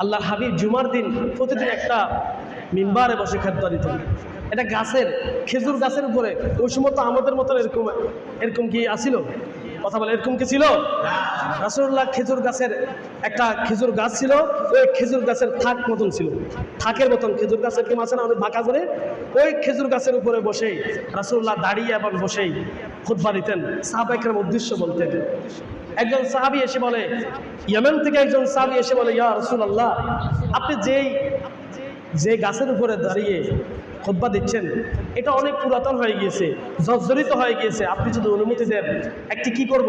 আল্লাহর হাবিব জুমার দিন প্রতিদিন একটা মিম্বারে বসে খেদবা দিতেন এটা গাছের, খেজুর গাছের উপরে। ওই সময় তো আমাদের মতন এরকম এরকম কি আসিল কথা বলে, এরকম কি ছিল? রাসুল্লাহ খেজুর গাছের একটা খেজুর গাছ ছিল, ওই খেজুর গাছের থাক মতন ছিল। থাকের মতন খেজুর গাছের কি আছে না? অনেক বাঁকা করে। ওই খেজুর গাছের উপরে বসেই রাসুল্লাহ দাঁড়িয়ে এবং বসেই খুতবা দিতেন সাহাবাইকের উদ্দেশ্য বলতেন। একজন সাহাবি এসে বলে, ইয়েমেন থেকে একজন সাহাবি এসে বলে, ইয়া রসুল্লাহ আপনি যেই যে গাছের উপরে দাঁড়িয়ে খোদ্া দিচ্ছেন, এটা অনেক পুরাতন হয়ে গিয়েছে, জর্জরিত হয়ে গিয়েছে আপনি যদি অনুমতি দেন, একটি কি করব।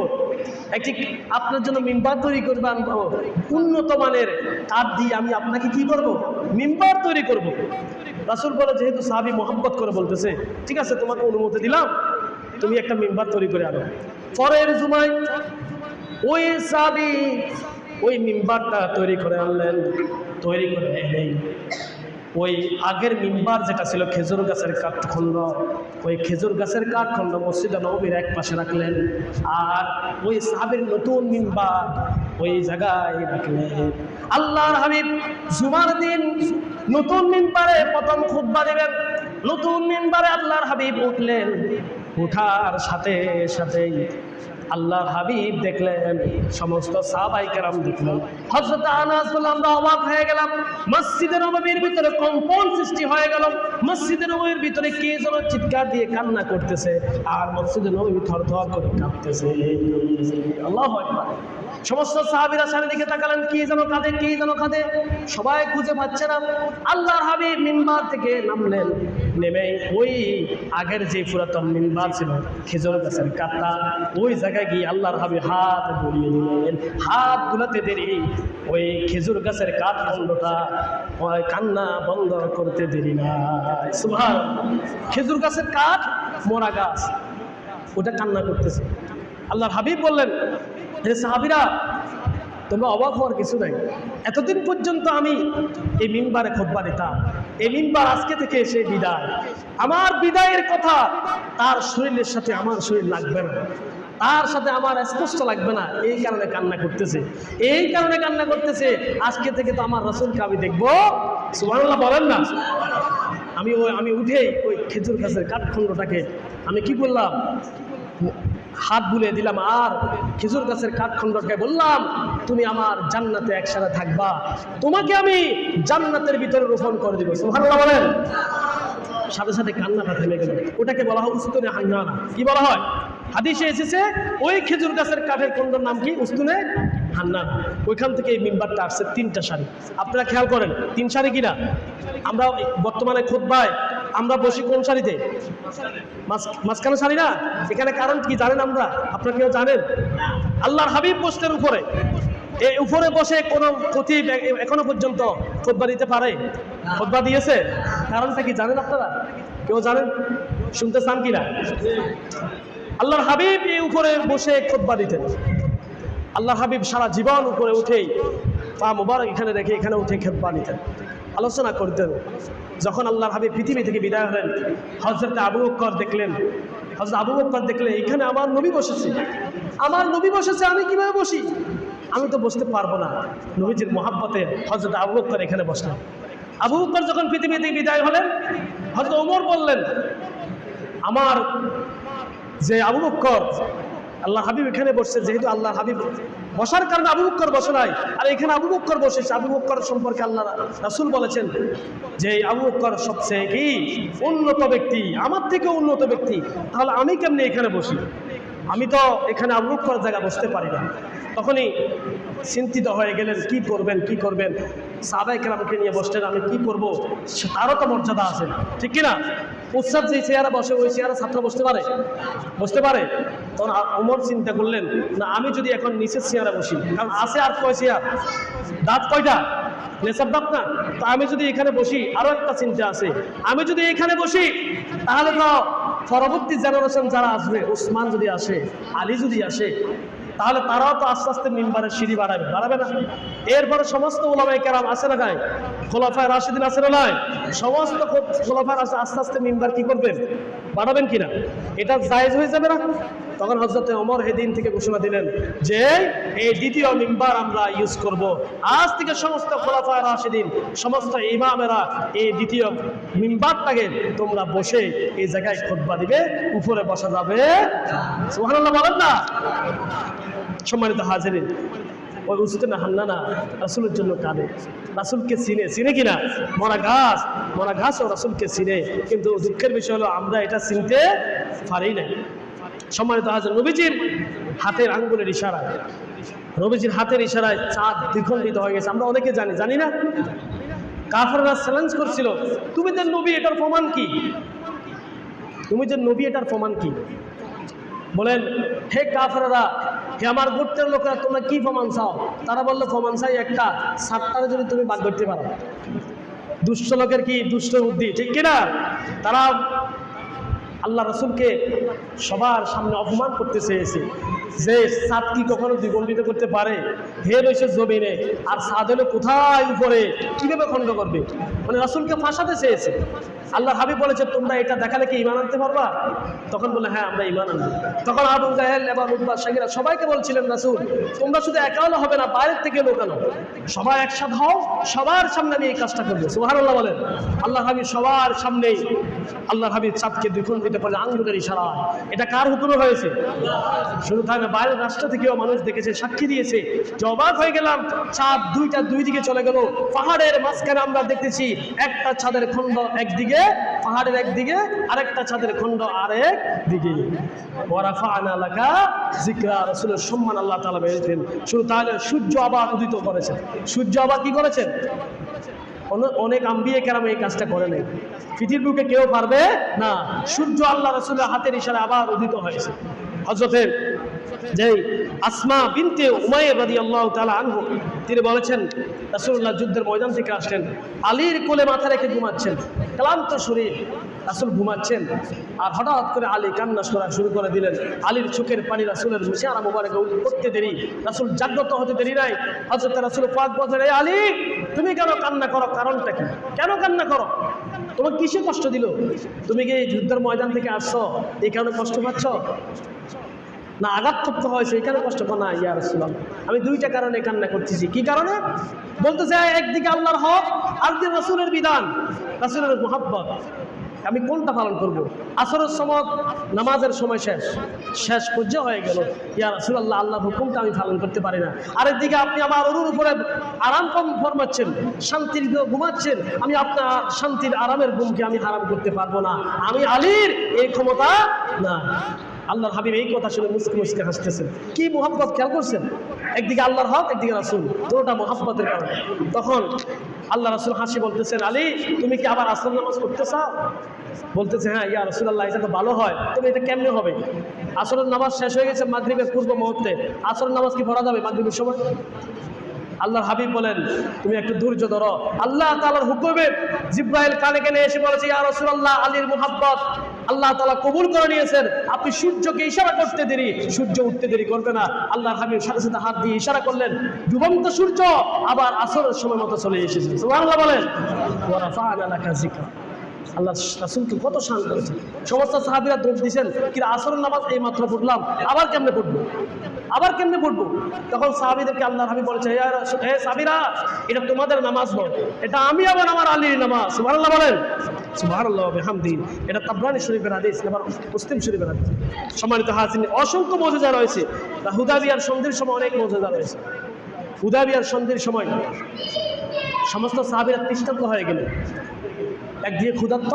একটি, আপনার জন্য মিম্বার তৈরি করবে আনব উন্নত মানের কাঠ দিয়ে আমি আপনাকে কি করব। মিম্বার তৈরি করব। রাসুল বলে, যেহেতু সাহাবি মোহাম্মত করে বলতেছে, ঠিক আছে, তোমাকে অনুমতি দিলাম, তুমি একটা মিম্বার তৈরি করে আনো পরের জুমায় ওই সাবি, ওই মিম্বারটা তৈরি করে আনলেন, তৈরি করে এনে ওই আগের মিম্বার যেটা ছিল খেজুর গাছের কাঠখণ্ড, ওই খেজুর গাছের কাঠখণ্ড মসজিদ নবীর এক পাশে রাখলেন আর ওই সাহাবের নতুন মিম্বার ওই জায়গায় রাখলেন। আল্লাহর হাবিব জুমার দিন নতুন মিম্বারে প্রথম খুদ্া দেবেন। নতুন মিম্বারে আল্লাহর হাবিব উঠলেন। উঠার সাথে সাথেই আল্লাহর হাবিব দেখলেন, সমস্ত সাহবাইকেরাম দেখলেন। হজরত আনাস বলে আমরা অবাক হয়ে গেলাম। মসজিদের নবীর ভিতরে কম্পন সৃষ্টি হয়ে গেল। মসজিদের নবীর ভিতরে কে যেন চিৎকার দিয়ে কান্না করতেছে, আর মসজিদের নবী থর থর করে কাঁপতেছে। আল্লাহ সমস্ত সাহাবিরা চারিদিকে তাকালেন, কি যেন কাঁদে, কি যেন কাঁদে? সবাই খুঁজে পাচ্ছে না। আল্লাহর হাবিব মিম্বার থেকে নামলেন, নেমে ওই আগের যে পুরাতন মিম্বার ছিল খেজুর গাছের কাটা, ওই জায়গায় গিয়ে আল্লাহর হাবিব হাত গড়িয়ে দিলেন। হাত গুলাতে দেরি, ওই খেজুর গাছের কাঠ খণ্ডটা কান্না বন্ধ করতে দেরি না। সুভাষ খেজুর গাছের কাঠ, মরা গাছ, ওটা কান্না করতেছে। আল্লাহর হাবিব বললেন হে সাহাবিরা, তোমরা অবাক হওয়ার কিছু নাই। এতদিন পর্যন্ত আমি এই মিম্বারে খোদবা দিতাম। এই মিম্বার আজকে থেকে এসে বিদায়। আমার বিদায়ের কথা তার শরীরের সাথে আমার শরীর লাগবে না। তার সাথে আমার স্পষ্ট লাগবে না। এই কারণে কান্না করতেছে। এই কারণে কান্না করতেছে। আজকে থেকে তো আমার রসুলকে আমি দেখব। সুবহানাল্লাহ বলেন না। আমি ওই আমি উঠেই ওই খেজুর গাছের কাঠখণ্ডটাকে আমি কি করলাম হাত বুলে দিলাম, আর খেজুর গাছের কাঠ কাঠখণ্ডকে বললাম, তুমি আমার জান্নাতে একসাথে থাকবা। তোমাকে আমি জান্নাতের ভিতরে রোপণ করে দিব। সুবহানাল্লাহ বলেন। সাথে সাথে কান্নাটা থেমে গেল। ওটাকে বলা হয় উস্তুনে হাঙ্গানা কি বলা হয়? হাদিসে এসেছে, ওই খেজুর গাছের কাঠের খণ্ডর নাম কি? উস্তুনে হান্নানা ওইখান থেকে এই মিম্বারটা আসছে তিনটা শাড়ি আপনারা খেয়াল করেন, তিন শাড়ি কিনা আমরা বর্তমানে খোদ্ায় আমরা বসি কোন মাঝ- মাঝখানে শাড়ি না? এখানে কারণ কি জানেন আমরা? আপনারা কেউ জানেন? আল্লাহর হাবিব পোস্টের উপরে। এই উপরে বসে কোনো এ- এখনও পর্যন্ত খোদবা দিতে পারে? খোদবা দিয়েছে? কারণটা কি জানেন আপনারা? কেউ জানেন? শুনতে চান কিনা? আল্লাহর হাবিব এই উপরে বসে খোদবা দিতেন। আল্লাহ হাবিব সারা জীবন উপরে উঠেই পা মুবারক এখানে রেখে এখানে উঠে খেদবা নিতেন আলোচনা করতেন। যখন আল্লাহর হাবিব পৃথিবী থেকে বিদায় হলেন হজরত আবু বকর দেখলেন হজরত আবু বকর দেখলে এখানে আমার নবী বসেছে। আমার নবী বসেছে, আমি কীভাবে বসি? আমি তো বসতে পারব না। নবীজির মহাব্বতে হজরত আবু বকর এখানে বসলেন। আবু বকর যখন পৃথিবী থেকে বিদায় হলেন হজরত ওমর বললেন, আমার যে আবু বক্কর আল্লাহ হাবিব এখানে বসছে, যেহেতু আল্লাহ হাবিব বসার কারণে আবু বক্কর বসে নাই। আর এখানে আবু বক্কর বসেছে। আবু বক্কর সম্পর্কে আল্লাহ রাসুল বলেছেন যে, আবু বক্কর সবচেয়ে কি? উন্নত ব্যক্তি, আমার থেকে উন্নত ব্যক্তি। তাহলে আমি কেমনি এখানে বসি? আমি তো এখানে আবু করার জায়গা বসতে পারি না। তখনই চিন্তিত হয়ে গেলেন, কি করবেন কি করবেন? সাবাই কেরামকে নিয়ে বসলেন, আমি কি করব? তারও তো মর্যাদা আছে। ঠিক কিনা? উৎসাদ যে চেয়ারে বসে, ওই চেয়ারে ছাত্র বসতে পারে? বসতে পারে? তখন ওমর চিন্তা করলেন, না, আমি যদি এখন নিচের চেয়ারে বসি, কারণ আছে আর কয় চেয়ার? দাঁত কয়টা? নেশার দাঁত না? তো আমি যদি এখানে বসি আরও একটা চিন্তা আছে। আমি যদি এখানে বসি, তাহলে তো পরবর্তী জেনারেশন যারা আসবে, উসমান যদি আসে, আলী যদি আসে, তাহলে তারাও তো আস্তে আস্তে মিম্বারের সিঁড়ি বাড়াবে বাড়াবে না। এরপরে সমস্ত ওলামাই কেরাম আসে না নাই? খোলাফায় রাশিদিন আসে না নাই? সমস্ত খোলাফার আস্তে আস্তে মেম্বার কি করবেন? বাড়াবেন কিনা? এটা জায়েজ হয়ে যাবে না? তখন হজরত অমর হেদিন থেকে ঘোষণা দিলেন যে, এই দ্বিতীয় মিম্বার আমরা ইউজ করব। আজ থেকে সমস্ত খোলাফা রাশেদিন সমস্ত ইমামেরা এই দ্বিতীয় মিম্বারটাকে তোমরা বসে এই জায়গায় খোদবা দিবে, উপরে বসা যাবে। সুবহানাল্লাহ বলেন না। সম্মানিত হাজিরিন ওই উস্তেনা হান্নানা রাসুলের জন্য কাঁদে। রাসুলকে চিনে। চিনে কিনা মরা গাছ মরা গাছ ও রাসুলকে চিনে। কিন্তু দুঃখের বিষয় হলো, আমরা এটা চিনতে পারি না সম্মানিত হাজির নবীজির হাতের আঙ্গুলের ইশারা নবীজির হাতের ইশারায় চাঁদ দ্বিখণ্ডিত হয়ে গেছে। আমরা অনেকে জানি জানি না? কাফাররা চ্যালেঞ্জ করছিল, তুমি যে নবী, এটার প্রমাণ কি? তুমি যে নবী, এটার প্রমাণ কি? বলেন, হে কাফেরা হে আমার গোত্রের লোকেরা, তোমরা কি প্রমাণ চাও? তারা বলল, প্রমাণ চাই একটা, সাতটারে যদি তুমি বাদ ধরতে পারো। দুষ্ট লোকের কি দুষ্ট বুদ্ধি, ঠিক কিনা? তারা আল্লাহ রসুলকে সবার সামনে অপমান করতে চেয়েছে। যে সাদ কি কখনো দ্বিগণ্ডিত করতে পারে? হে রয়েছে জমিনে, আর সাদ হলো কোথায় উপরে? কীভাবে খণ্ড করবে? মানে রসুলকে ফাঁসাতে চেয়েছে। আল্লাহ হাবিব বলেছে, তোমরা এটা দেখালে কি ইমান আনতে পারবা? তখন বলে হ্যাঁ আমরা ইমান আনব। তখন আবু জাহেল এবং উদ্বাস সাকিরা সবাইকে বলছিলেন, রাসুল, তোমরা শুধু একাও হবে না, বাইরের থেকে লোকানো সবাই একসাথে হও, সবার সামনে আমি এই কাজটা করব। সুহার আল্লাহ বলেন। আল্লাহ হাবিব সবার সামনেই আল্লাহ হাবিব চাঁদকে দ্বিগুণ দিতে পারে আঙ্গুলের ইশারা এটা কার হুকুমে হয়েছে? শুধু তাই না বাইরের রাষ্ট্র থেকেও মানুষ দেখেছে, সাক্ষী দিয়েছে। অবাক হয়ে গেলাম চাঁদ দুইটা দুই দিকে চলে গেল। পাহাড়ের মাঝখানে আমরা দেখতেছি একটা ছাদের খণ্ড একদিকে, পাহাড়ের একদিকে, আরেকটা ছাদের খণ্ড আরেক দিকে। হাতের ইশারা আবার উদিত হয়েছে। হজরতের যে আসমা বিনতে উমায়ের রাদি আল্লাহ তালা আনহু, তিনি বলেছেন রাসুল্লাহ যুদ্ধের ময়দান থেকে আসলেন, আলীর কোলে মাথা রেখে ঘুমাচ্ছেন, ক্লান্ত শরীর, রাসুল ঘুমাচ্ছেন, আর হঠাৎ করে আলী কান্না করা শুরু করে দিলেন। আলীর চোখের পানি রাসুলের মুশিয়ারা মোবারকে করতে দেরি, রাসুল জাগ্রত হতে দেরি নাই। হজরত রাসুল পাক "এই আলী, তুমি কেন কান্না করো? কারণটা কি? কেন কান্না করো? তোমার কিসে কষ্ট দিল? তুমি কি যুদ্ধের ময়দান থেকে আসছো? এই কারণে কষ্ট পাচ্ছ? না, আঘাত আঘাতপ্রাপ্ত হয়েছে এখানে কষ্ট পা না? ইয়া রাসূলুল্লাহ। আমি দুইটা কারণে কান্না করতেছি। কি কারণে? বলতে চাই একদিকে আল্লাহর হক আর দিকে রাসুলের বিধান। রাসূলের মোহাব্বত। আমি কোনটা পালন করব? আসরের সময়, নামাজের সময় শেষ। শেষ পর্যায়ে হয়ে গেল। ইয়া রাসূলুল্লাহ আল্লাহ হুকুমটা আমি পালন করতে পারি না। আরেকদিকে আপনি আমার অরুর উপরে আরাম কম ফরমাচ্ছেন, শান্তির ঘুম ঘুমাচ্ছেন, আমি আপনার শান্তির আরামের ঘুমকে আমি হারাম করতে পারব না। আমি আলীর এই ক্ষমতা না। আল্লাহর হাবিব এই কথা শুনে মুসকে মুসকে হাসতেছেন। কি মোহাম্মত খেয়াল করছেন? একদিকে আল্লাহর হক, একদিকে রাসুল। দুটোটা মোহাম্মতের কারণে। তখন আল্লাহ রাসুল হাসি বলতেছেন, আলী, তুমি কি আবার আসল নামাজ করতে চাও? বলতেছে হ্যাঁ ইয়া রসুল্লাহ এটা তো ভালো হয়, তবে এটা কেমনে হবে? আসরের নামাজ শেষ হয়ে গেছে মাগরিবের পূর্ব মুহূর্তে। আসরের নামাজ কি পড়া যাবে মাগরিবের সময়? আল্লাহর হাবিব বলেন, তুমি একটু ধৈর্য ধরো। আল্লাহ তাআলার হুকুমে জিব্রাইল কানে কানে এসে বলেছে, ইয়া রাসূলুল্লাহ, আলীর মুহাব্বত। আল্লাহ তাআলা কবুল করে নিয়েছেন, আপনি সূর্যকে ইশারা করতে দেরি, সূর্য উঠতে দেরি করবে না। আল্লাহর হাবিব সাথে সাথে হাত দিয়ে ইশারা করলেন, ডুবন্ত সূর্য আবার আসরের সময় মতো চলে এসেছে। বলেন আল্লাহ রাসুলকে কত শান করেছেন। সমস্ত সাহাবিরা দোষ দিয়েছেন কিন্তু আসরের নামাজ এই মাত্র পড়লাম, আবার কেমনে পড়ব? আবার কেমনে পড়ব? তখন সাহাবিদেরকে আল্লাহ হাবি বলেছে, "হে সাবিরা এটা তোমাদের নামাজ নয়, এটা আমি আবার আমার আলীর নামাজ। সুবহানাল্লাহ বলেন। বিহামদি এটা তাবরানি শরীফের হাদিস আবার মুসলিম শরীফের হাদিস। সম্মানিত হাসিন অসংখ্য মজেজা রয়েছে। তা হুদাবিয়ার সন্ধির সময় অনেক মজেজা রয়েছে। হুদাবিয়ার সন্ধির সময় সমস্ত সাহাবিরা তৃষ্ণান্ত হয়ে গেলেন। একদিকে ক্ষুধার্ত,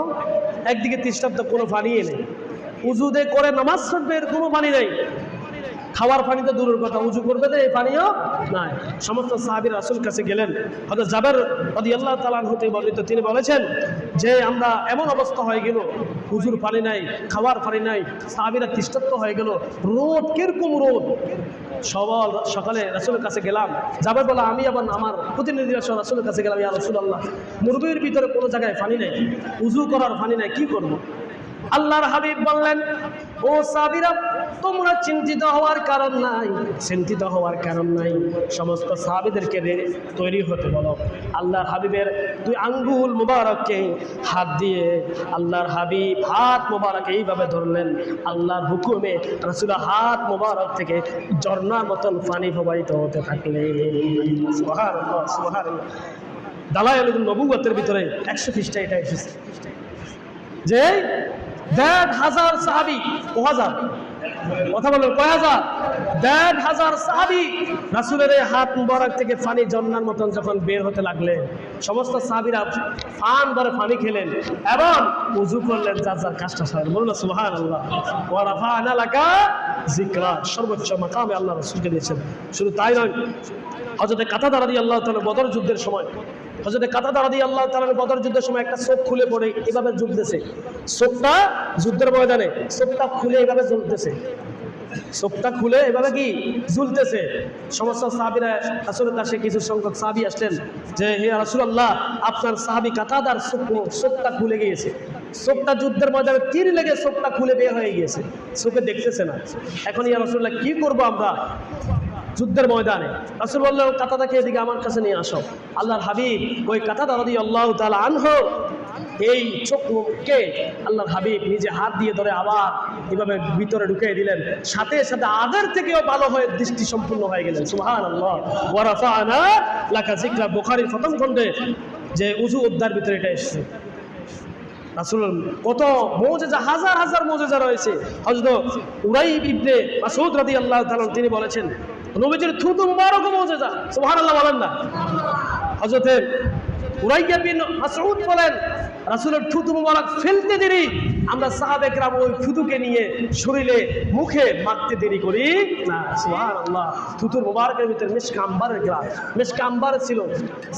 একদিকে তৃষ্ণান্ত কোনো পানি নেই উজুদে করে নামাজ পড়বে এর কোনো পানি নেই। খাওয়ার পানি তো দূরের কথা, উজু করবে তো এই পানিও নাই। সমস্ত সাহাবির রাসুল কাছে গেলেন। হয়তো জাবের হদি আল্লাহ তালান হতে বর্ণিত, তিনি বলেছেন যে, আমরা এমন অবস্থা হয়ে গেল, উজুর পানি নাই, খাওয়ার পানি নাই, সাহাবিরা তৃষ্ণাত্ম হয়ে গেল। রোদ কীরকম রোদ? সবল সকালে রাসুলের কাছে গেলাম। যাবার বলে আমি আবার আমার প্রতিনিধি সহ রাসুলের কাছে গেলাম, ইয়া রসুল আল্লাহ মুরগির ভিতরে কোনো জায়গায় ফানি নেই। উজু করার ফানি নাই, কি করব? আল্লাহর হাবিব বললেন, ও সাবিরা তোমরা চিন্তিত হওয়ার কারণ নাই। চিন্তিত হওয়ার কারণ নাই। সমস্ত সাহাবিদেরকে তৈরি হতে বলো। আল্লাহর হাবিবের দুই আঙ্গুল মুবারককে হাত দিয়ে আল্লাহর হাবিব হাত মুবারক এইভাবে ধরলেন। আল্লাহর হুকুমে রাসুল হাত মুবারক থেকে ঝর্ণার মতন পানি প্রবাহিত হতে থাকলে। দালায়াল নবুয়তের ভিতরে একশো খ্রিস্টা এটা এসেছে। যে দেড় হাজার সাহাবি ক হাজার কথা বলেন, কয় হাজার? দেড় হাজার সাহাবি রাসুলের এই হাত মুবারক থেকে ফানি জন্নার মতন যখন বের হতে লাগলেন, সমস্ত সাহাবিরা ফান ধরে পানি খেলেন এবং উজু করলেন, যার যার কাজটা সারেন। বলুন সুহান আল্লাহ ওয়ারাফা আনালাকা জিকরা সর্বোচ্চ মাকামে আল্লাহ রসুলকে দিয়েছেন। শুধু তাই নয় হজরতে কাতা দাঁড়া দিয়ে আল্লাহ তালা বদর যুদ্ধের সময় হজরতে কাতা দাঁড়া দিয়ে আল্লাহ তালা বদর যুদ্ধের সময় একটা চোখ খুলে পড়ে, এভাবে জ্বলতেছে চোখটা যুদ্ধের ময়দানে চোখটা খুলে এভাবে জ্বলতেছে চোখটা খুলে এভাবে কি? ঝুলতেছে। সমস্ত সাহাবিরা, রাসুলের কাছে কিছু সংখ্যক সাহাবি আসলেন যে, হে রাসুলাল্লাহ, আপনার সাহাবি কাতাদার চোখ চোখটা খুলে গিয়েছে। চোখটা যুদ্ধের ময়দানে তীর লেগে চোখটা খুলে বের হয়ে গিয়েছে। চোখে দেখতেছে না। এখন ইয়া রাসুল্লাহ কি করব আমরা? যুদ্ধের ময়দানে। রাসুল বললেন কাতাদাকে এদিকে আমার কাছে নিয়ে আসো। আল্লাহর হাবিব ওই কাতাদা রাদি আল্লাহ আনহ, এই চোখকে আল্লাহর হাবিব নিজে হাত দিয়ে ধরে আবার এভাবে ভিতরে ঢুকিয়ে দিলেন। সাথে সাথে আগের থেকেও ভালো হয়ে দৃষ্টি সম্পূর্ণ হয়ে গেলেন। সুহান আল্লাহ জিকরা বোখারির প্রথম খণ্ডে যে উজু উদ্ধার ভিতরে এটা এসেছে। রাসুল কত মৌজেজা, হাজার হাজার মৌজেজা রয়েছে। হজরত উরাই ইবনে মাসুদ রাদি আল্লাহ তিনি বলেছেন নবীজির থুতু মুবারক মৌজেজা সুবহানাল্লাহ বলেন না। হজরতে উরাইয়া বিন মাসউদ বলেন, রাসূলের থুতু মুবারক ফেলতে দেরি, আমরা সাহাবেকরাম ওই থুতুকে নিয়ে শরীরে, মুখে মাখতে দেরি করি না, সুবহানাল্লাহ। থুতুর মুবারকের ভিতরে গ্রাম মিশকা আম্বার ছিল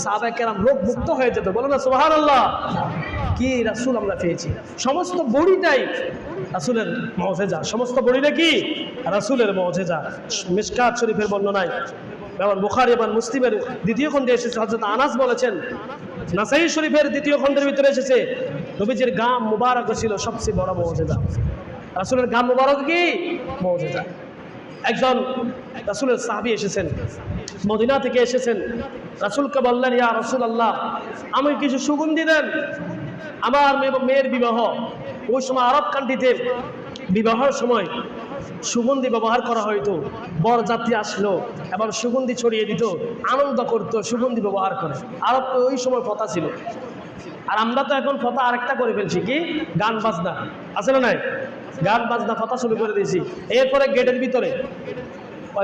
সাহাবেকরাম রোগ মুক্ত হয়ে যেত বলো না, সুবহানাল্লাহ। কি রাসূল আমরা পেয়েছি? সমস্ত বড়িটাই রাসূলের মজেজা। সমস্ত বড়িটা কি? রাসূলের মজেজা। মিশকাত শরীফের বর্ণনায়। যেমন বুখারি এবং মুসলিমের দ্বিতীয় খণ্ডে এসেছে। হজরত আনাস বলেছেন নাসাই শরীফের দ্বিতীয় খণ্ডের ভিতরে এসেছে, নবীজির গাম মুবারক ছিল সবচেয়ে বড় মৌজেদা রাসুলের গাম মুবারক কি? মৌজেদা একজন রাসুলের সাহাবি এসেছেন, মদিনা থেকে এসেছেন। রাসুলকে বললেন, ইয়া রসুল আল্লাহ আমি কিছু সুগন্ধি দেন। আমার মেয়ে- মেয়ের বিবাহ। ওই সময় আরব কান্ট্রিতে বিবাহের সময় সুগন্ধি ব্যবহার করা হইতো। বর যাত্রী আসলো, এবার সুগন্ধি ছড়িয়ে দিত, আনন্দ করতো, সুগন্ধি ব্যবহার করে। আরব ওই সময় কথা ছিল। আর আমরা তো এখন ফতা আরেকটা করে ফেলছি, কি? গান বাজনা। আছে না নাই? গান বাজনা, ফতা শুরু করে দিয়েছি। এরপরে গেটের ভিতরে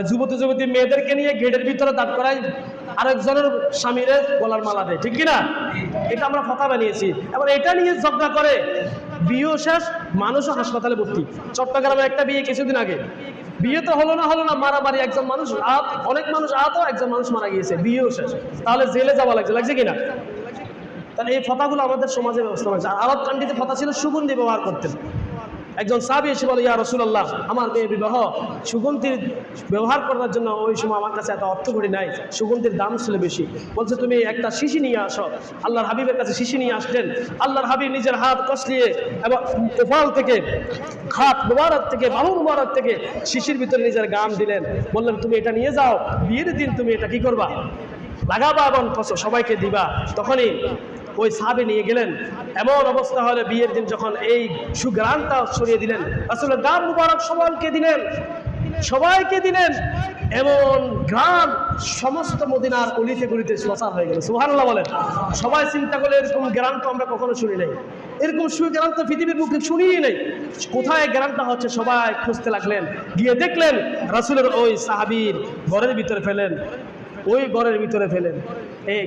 যুবতী যুবতী মেয়েদেরকে নিয়ে গেটের ভিতরে দাঁড় করাই, আরেকজনের স্বামীরে গলার মালা দেয়। ঠিক কিনা? এটা আমরা ফতা বানিয়েছি। এবার এটা নিয়ে ঝগড়া করে বিয়েও শেষ মানুষও হাসপাতালে ভর্তি। চট্টগ্রামে একটা বিয়ে কিছুদিন আগে। বিয়ে তো হলো না হলো না, মারামারি একজন মানুষ আহত অনেক মানুষ আহত, একজন মানুষ মারা গিয়েছে বিয়েও শেষ তাহলে জেলে যাওয়া লাগছে লাগছে কিনা? তাহলে এই ফতাগুলো আমাদের সমাজে ব্যবস্থা হয়েছে আর আরব কান্ট্রিতে ফতা ছিল, সুগন্ধি ব্যবহার করতেন। একজন সাবি এসে বলে, ইয়া রসুল্লাহ আমার মেয়ে বিবাহ, সুগন্ধির ব্যবহার করার জন্য ওই সময় আমার কাছে এত অর্থ করি নাই, সুগন্ধির দাম ছিল বেশি। বলছে, তুমি একটা শিশি নিয়ে আসো। আল্লাহর হাবিবের কাছে শিশি নিয়ে আসলেন। আল্লাহর হাবিব নিজের হাত কষলিয়ে এবং কোপাল থেকে হাত মুবারক থেকে, বাহু মুবারক থেকে শিশির ভিতরে নিজের গাম দিলেন। বললেন, তুমি এটা নিয়ে যাও, বিয়ের দিন তুমি এটা কি করবা? লাগাবা এবং সবাইকে দিবা। তখনই ওই সাহাবে নিয়ে গেলেন। এমন অবস্থা হলে বিয়ের দিন যখন এই সুগ্রানটা ছড়িয়ে দিলেন। আসলে দাম মুবারক সবাইকে দিলেন। সবাইকে দিলেন। এমন গ্রাম সমস্ত মদিনার অলিতে গলিতে প্রচার হয়ে গেল। সুহানাল্লাহ বলেন। সবাই চিন্তা করলে এরকম গ্রাম তো আমরা কখনো শুনি নাই। এরকম সুগ্রাম তো পৃথিবীর মুখে শুনিই নেই। কোথায় গ্রামটা হচ্ছে সবাই খুঁজতে লাগলেন। গিয়ে দেখলেন রাসুলের ওই সাহাবির ঘরের ভিতরে ফেলেন। ওই ঘরের ভিতরে ফেলেন। এই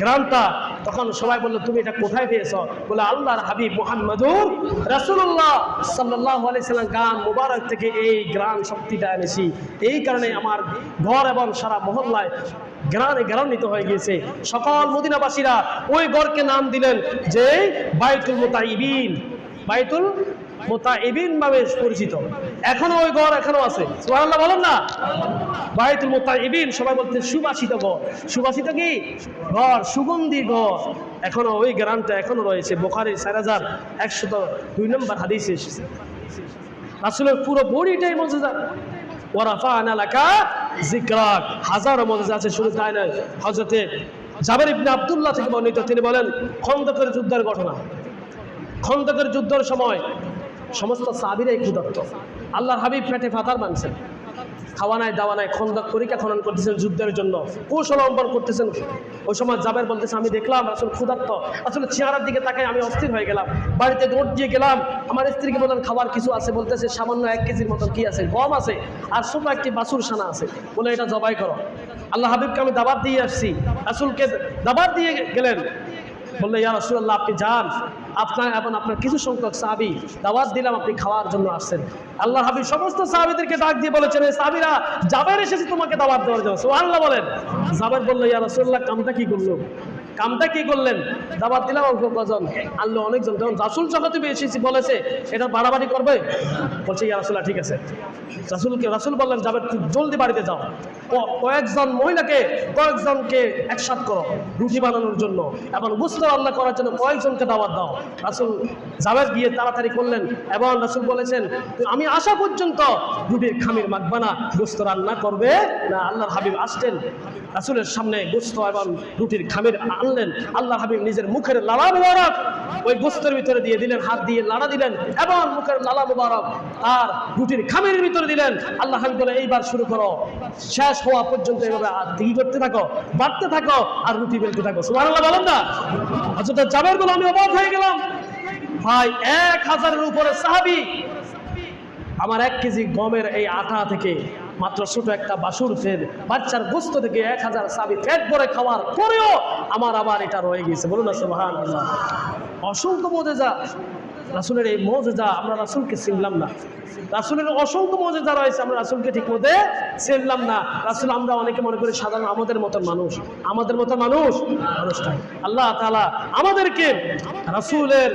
গ্রামটা, তখন সবাই বলল, তুমি এটা কোথায় পেয়েছ? বলে, আল্লাহর হাবিব মোহাম্মদুর রাসুল্লাহ সাল্লাহ আলাইসাল্লাম গান মুবারক থেকে এই গ্রাম শক্তিটা এনেছি। এই কারণে আমার ঘর এবং সারা মহল্লায় গ্রামে গ্রান্বিত হয়ে গিয়েছে। সকল মদিনাবাসীরা ওই গড়কে নাম দিলেন যে বাইতুল মোতাইবিন বাইতুল মোতাইবিন নামে পরিচিত। এখনও ওই ঘর এখনও আছে। সুবহানাল্লাহ বলেন না? বাইতুল মোতাইবিন সবাই বলতে সুবাসিত ঘর। সুবাসিত কি? ঘর, সুগন্ধি ঘর। এখনও ওই গ্রামটা এখনও রয়েছে। বোখারি চার হাজার একশত দুই নম্বর হাদিসে এসেছে। রাসূলের পুরো বডিটাই মজেজা ওয়ারাফা'না লাকা যিকরাক। হাজারো মজেজা আছে, শুধু তাই নয়। হযরতে জাবের ইবনে আব্দুল্লাহ থেকে বর্ণিত। তিনি বলেন, খন্দকের যুদ্ধের ঘটনা। খন্দকের যুদ্ধের সময় সমস্ত সাবিরাই ক্ষুধার্ত। আল্লাহর হাবিব পেটে ফাতার বানছেন। খাওয়া নাই দাওয়া নাই খন্দক পরীক্ষা খনন করতেছেন যুদ্ধের জন্য। কৌশল অবলম্বন করতেছেন। ওই সময় জাবের বলতেছে, আমি দেখলাম আসলে ক্ষুধার্ত। আসলে চেহারার দিকে তাকাই আমি অস্থির হয়ে গেলাম। বাড়িতে দৌড় দিয়ে গেলাম। আমার স্ত্রীকে বললেন, খাবার কিছু আছে? বলতেছে, সামান্য এক কেজির মতন কি আছে? গম আছে আর ছোট একটি বাসুর সানা আছে। বলে, এটা জবাই করো। আল্লাহ হাবিবকে আমি দাবার দিয়ে আসছি। আসলকে দাবার দিয়ে গেলেন। বললে, ইয়া রসুল্লাহ আপনি যান। আপনার এবং আপনার কিছু সংখ্যক সাবি দাওয়াত দিলাম, আপনি খাওয়ার জন্য আসছেন। আল্লাহ হাবিব সমস্ত সাহাবিদেরকে ডাক দিয়ে বলেছেন সাবিরা সাহাবীরা, জাবের এসেছে তোমাকে দাওয়াত দেওয়ার জন্য। সোহান্লাহ বলেন। জাবের বলল, ইয়া রসুল্লাহ কামটা কি করল? কামটা কি করলেন? দাওয়াত দিলাম অল্প কজন? আনলো অনেকজন। যখন তুমি এসেছি বলেছে, এটা বাড়াবাড়ি করবে? বলছে, ইয়া রাসূলুল্লাহ, ঠিক আছে। রাসূলকে রাসূল বললেন যাবে জলদি বাড়িতে যাও। কয়েকজন মহিলাকে কয়েকজনকে একসাথ করো রুটি বানানোর জন্য। এবং গুস্ত রান্না করার জন্য কয়েকজনকে দাওয়াত দাও। রাসুল জাবেদ গিয়ে তাড়াতাড়ি করলেন এবং রাসূল বলেছেন, আমি আসা পর্যন্ত রুটির খামির মাখবানা গুস্ত রান্না করবে না। আল্লাহর হাবিব আসতেন। রাসুলের সামনে গুস্ত এবং রুটির খামির আনলেন আল্লাহ হাবিব নিজের মুখের লালা মুবারক ওই গোস্তের ভিতরে দিয়ে দিলেন, হাত দিয়ে লাড়া দিলেন এবং মুখের লালা মুবারক আর রুটির খামির ভিতরে দিলেন। আল্লাহ হাবিব বলে, এইবার শুরু করো। শেষ হওয়া পর্যন্ত এভাবে দিঘি করতে থাকো, বাড়তে থাকো আর রুটি বেলতে থাকো। সুবহানাল্লাহ, বলেন না। অযথা জাবের বলে, আমি অবাক হয়ে গেলাম। ভাই, এক হাজারের উপরে সাহাবি, আমার এক কেজি গমের এই আটা থেকে মাত্র ছোট একটা বাসুর ফের বাচ্চার গোস্ত থেকে এক হাজার সাবি ফেট ভরে খাওয়ার পরেও আমার আবার এটা রয়ে গেছে। বলুন না সুবহান অসংখ্য মজেজা। রাসুলের এই মজেজা আমরা রাসুলকে চিনলাম না। রাসুলের অসংখ্য মজেজা রয়েছে, আমরা রাসুলকে ঠিক মতে চিনলাম না। রাসুল, আমরা অনেকে মনে করি সাধারণ, আমাদের মতন মানুষ। আমাদের মতো মানুষ? মানুষ নয়। আল্লাহ তাআলা আমাদেরকে রাসুলের